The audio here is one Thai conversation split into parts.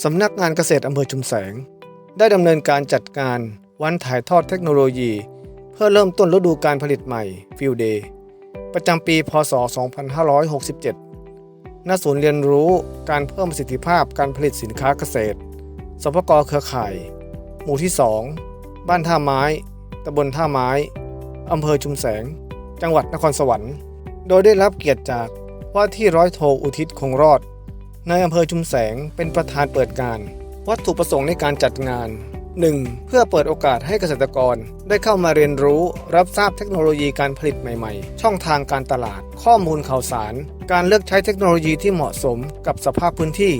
สำนักงานเกษตรอำเภอชุมแสง ได้ดำเนินการจัดการวันถ่ายทอดเทคโนโลยี เพื่อเริ่มต้นฤดูการผลิตใหม่ฟิลเดย์ประจำปี พศ 2567 ณ ศูนย์เรียนรู้การเพิ่มประสิทธิภาพการผลิตสินค้าเกษตรสปกเครือข่าย หมู่ที่ 2 บ้านท่าไม้ตำบลท่าไม้อำเภอชุมแสง จังหวัดนครสวรรค์ โดยได้รับเกียรติจากว่าที่ร้อยโทอุทิศคงรอด ในอำเภอชุมแสงเป็นประธานเปิดงาน วัตถุประสงค์ในการจัดงาน 1. เพื่อเปิดโอกาสให้เกษตรกร ได้เข้ามาเรียนรู้ รับทราบเทคโนโลยีการผลิตใหม่ๆ ช่องทางการตลาด ข้อมูลข่าวสาร การเลือกใช้เทคโนโลยีที่เหมาะสมกับสภาพพื้นที่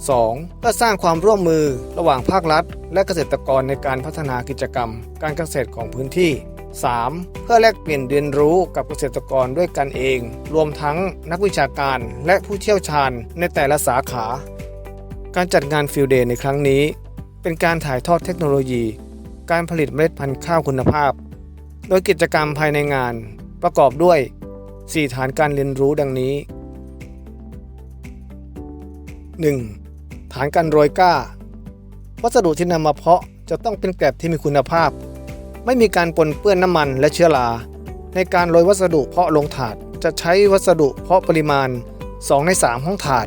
2. เพื่อสร้างความร่วมมือระหว่างภาครัฐ และเกษตรกรในการพัฒนากิจกรรม การเกษตรของพื้นที่ 3. เพื่อแลกเปลี่ยนเรียนรู้กับเกษตรกรด้วยกันเอง รวมทั้งนักวิชาการและผู้เชี่ยวชาญในแต่ละสาขา การจัดงานฟิลเดย์ในครั้งนี้ เป็นการถ่ายทอดเทคโนโลยี การผลิตเมล็ดพันธุ์ข้าวคุณภาพ โดยกิจกรรมภายในงาน ประกอบด้วย 4 ฐานการเรียนรู้ดังนี้ 1. ฐานการโรยกล้า วัสดุที่นำมาเพาะจะต้องเป็นแกลบที่มีคุณภาพ ไม่มีการปนเปื้อนน้ำมันและเชื้อรา ในการโรยวัสดุเพาะลงถาดจะใช้วัสดุเพาะปริมาณ 2 ใน 3 ของถาด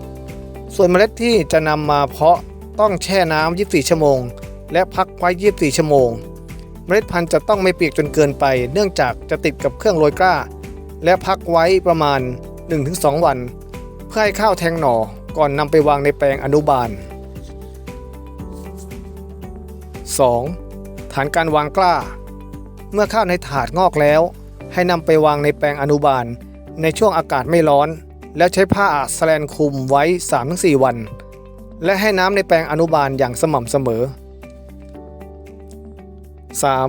ส่วนเมล็ดที่จะนำมาเพาะต้องแช่น้ำ 24 ชั่วโมง และพักไว้ 24 ชั่วโมง เมล็ดพันธุ์จะต้องไม่เปียกจนเกินไป เนื่องจากจะติดกับเครื่องโรยกล้า และพักไว้ประมาณ 1-2 วัน เพื่อให้ข้าวแทงหน่อก่อนนำไปวางในแปลงอนุบาล 2. ฐานการวางกล้า เมื่อข้าวในถาดงอกแล้ว ให้นำไปวางในแปลงอนุบาล ในช่วงอากาศไม่ร้อน แล้วใช้ผ้าสแลนคลุมไว้ 3-4 วัน และให้น้ำในแปลงอนุบาลอย่างสม่ำเสมอ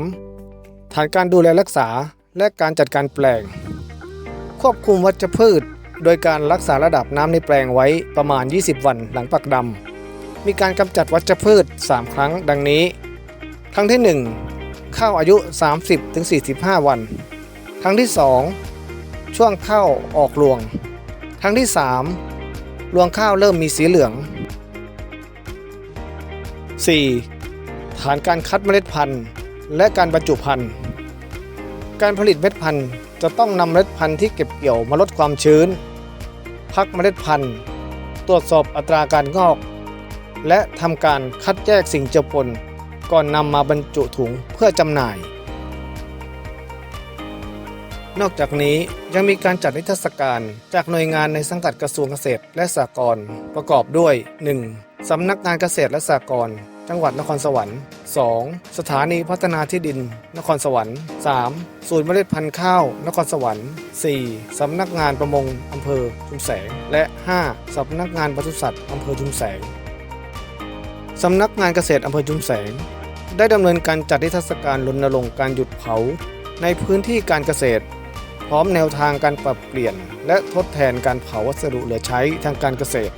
3. ฐานการดูแลรักษาและการจัดการแปลง ควบคุมวัชพืช โดยการรักษาระดับน้ำในแปลงไว้ประมาณ 20 วันหลังปักดำมีการกำจัดวัชพืช 3 ครั้งดังนี้ ครั้งที่ 1 ข้าวอายุ 30-45 วัน ครั้งที่ 2 ช่วงข้าวออกรวง ครั้งที่ 3 รวงข้าวเริ่มมีสีเหลือง 4. ฐานการคัดเมล็ดพันธุ์ และการบรรจุพันธุ์ การผลิตเม็ดพันธุ์จะต้องนำเมล็ดพันธุ์ที่เก็บเกี่ยวมาลดความชื้น พักเมล็ดพันธุ์ ตรวจสอบอัตราการงอก และทำการคัดแยกสิ่งเจือปน ก่อนนำมาบรรจุถุงเพื่อจำหน่าย นอกจากนี้ยังมีการจัดนิทรรศการจากหน่วยงานในสังกัดกระทรวงเกษตรและสหกรณ์ประกอบด้วย 1. สำนักงานเกษตรและสหกรณ์จังหวัดนครสวรรค์ 2. สถานีพัฒนาที่ดิน นครสวรรค์ 3. ศูนย์เมล็ดพันธุ์ข้าว นครสวรรค์ 4. สำนักงานประมงอำเภอชุมแสง และ 5. สำนักงานปศุสัตว์อำเภอชุมแสง สำนักงานเกษตรอำเภอชุมแสง ได้ดำเนินการจัดนิทรรศการรณรงค์การหยุดเผา ในพื้นที่การเกษตร พร้อมแนวทางการปรับเปลี่ยน และทดแทนการเผาวัสดุเหลือใช้ทางการเกษตร